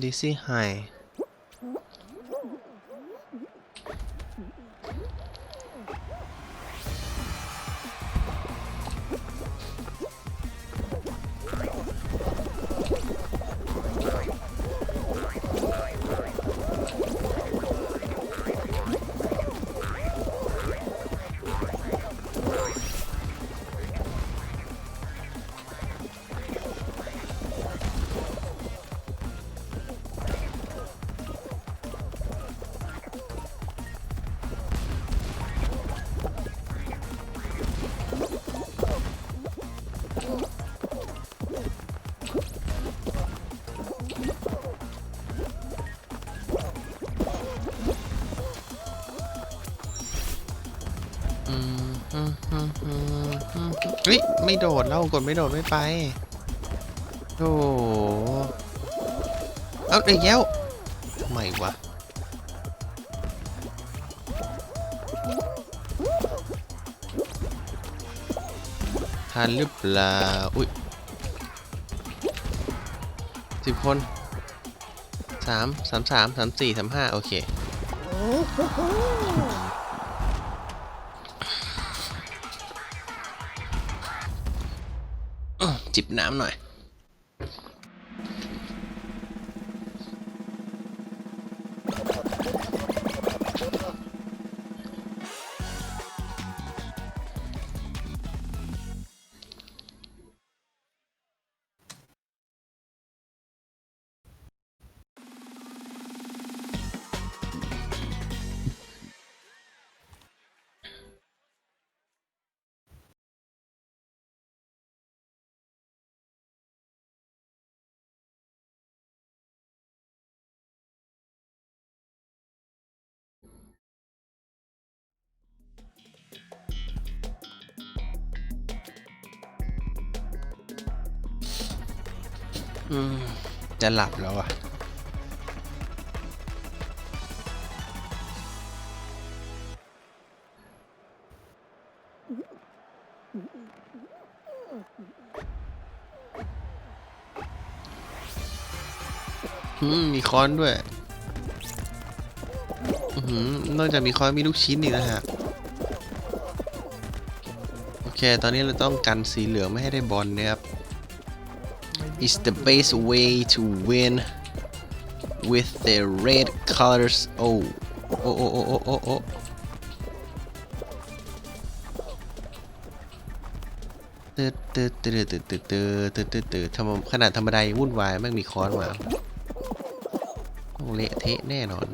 DC hi? ไม่โดดแล้วกดไม่โดดไม่ไปโอ้เอาเดี๋ยวแย้วทำไมวะทันหรือเปล่า อุ้ยสิบคนสามสามสามสามสี่สามห้าโอเค จิบน้ำหน่อย จะหลับแล้วอะ มีค้อนด้วยอนอกจากมีค้อนมีลูกชิ้นอีกนะฮะ โอเค ตอนนี้เราต้องกันสีเหลืองไม่ให้ได้บอลนะครับ is the best way to win with the red colors oh oh oh oh oh oh oh ตืดตืดตืดตืดตืดตืดตืดตืดตืดขนาดธรรมดายวุ่นวายแม่งมีค้อนมาต้องเละเทะแน่นอน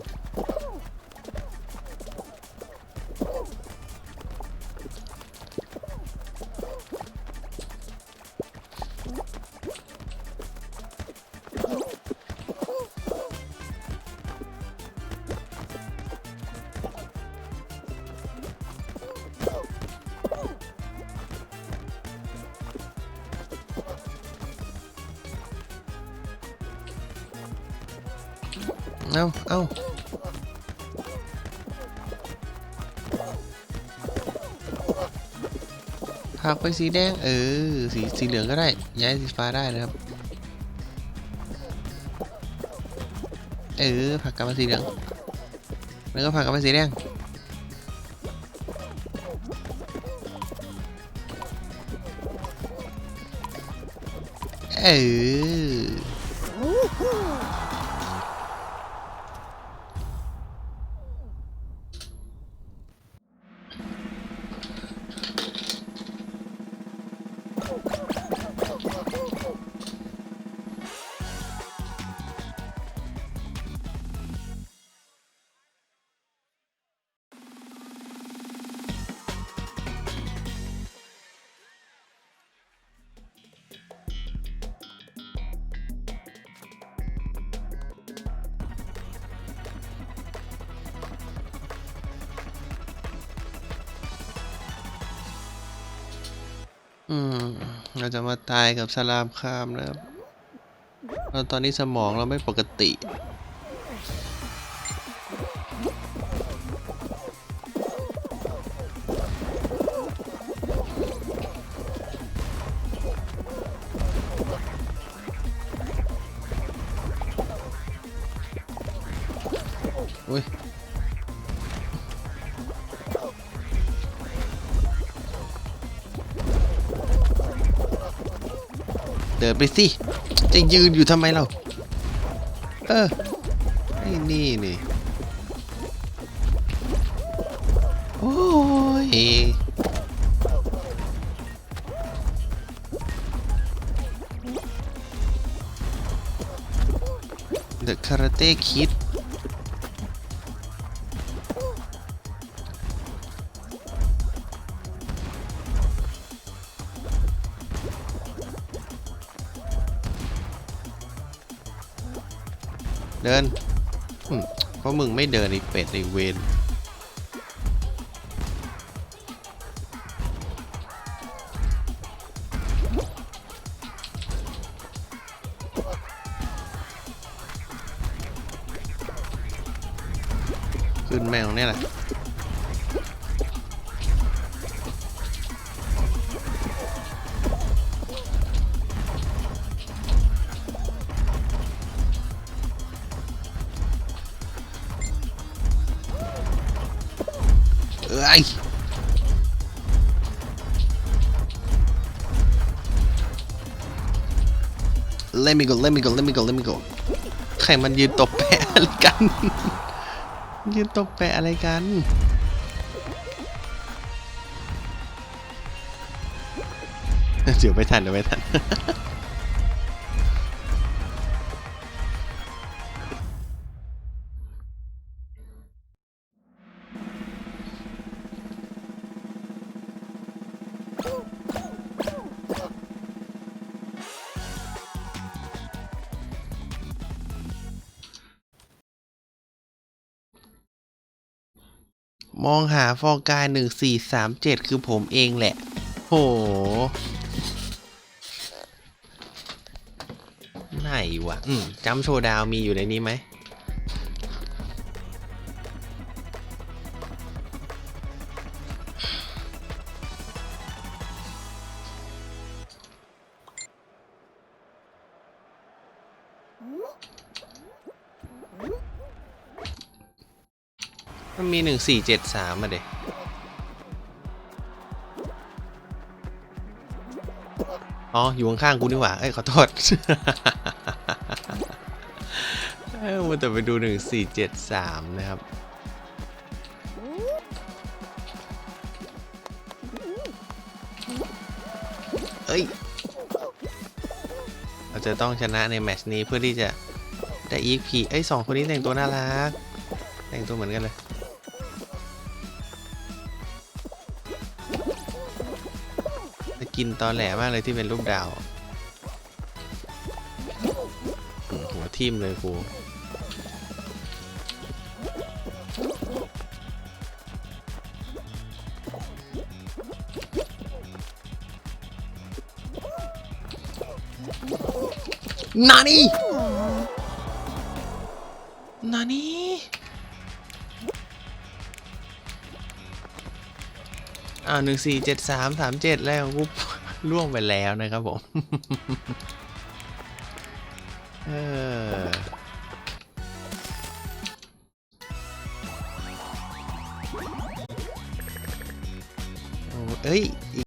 เอาเอาผักไปสีแดง เออ สีสีเหลืองก็ได้ ย้ายสีฟ้าได้นะครับ เออ ผักกลับมาสีเหลือง แล้วก็ผักกลับมาสีแดง เออ อืม เราจะมาตายกับสลามคามนะครับเราตอนนี้สมองเราไม่ปกติ เดินไปสิ จะยืนอยู่ทำไมเรา เออไอ้นี่นี่โอ้ยเดอะคาราเต้คิด เดินเพราะมึงไม่เดินไอีเป็ดไอเวนขึ้นแมวเนี่ยแหละ เอ้ยเลมิโกเลมิโกเลมิโกเลมิโกใครมันยืนตบแปะอะไรกัน ยืนตบแปะอะไรกันเดี๋ยวไม่ทันเดี๋ยวไม่ทัน มองหาฟอร์กายหนึ่งสี่สามเจ็ดคือผมเองแหละ โห ไหนวะ อืมจัมโชว์ดาวมีอยู่ในนี้ไหม มันมีหนึ่งสี่เจ็ดสามมาเด็อ๋อ อยู่ข้างๆกูนี่หว่า เอ้ย ขอโทษเออมันแต่ไปดูหนึ่งสี่เจ็ดสามนะครับ เอ้ย เราจะต้องชนะในแมตช์นี้เพื่อที่จะได้ EP เอ้ยสองคนนี้แต่งตัวน่ารัก แต่งตัวเหมือนกันเลย จะกินตอนแหลมากเลยที่เป็นรูปดาวหัวทิ่มเลยกูนานี่ อ้าวหนึ่งสี่เจ็ดสามสามเจ็ดแล้วกูล่วงไปแล้วนะครับผม เออเอ้ย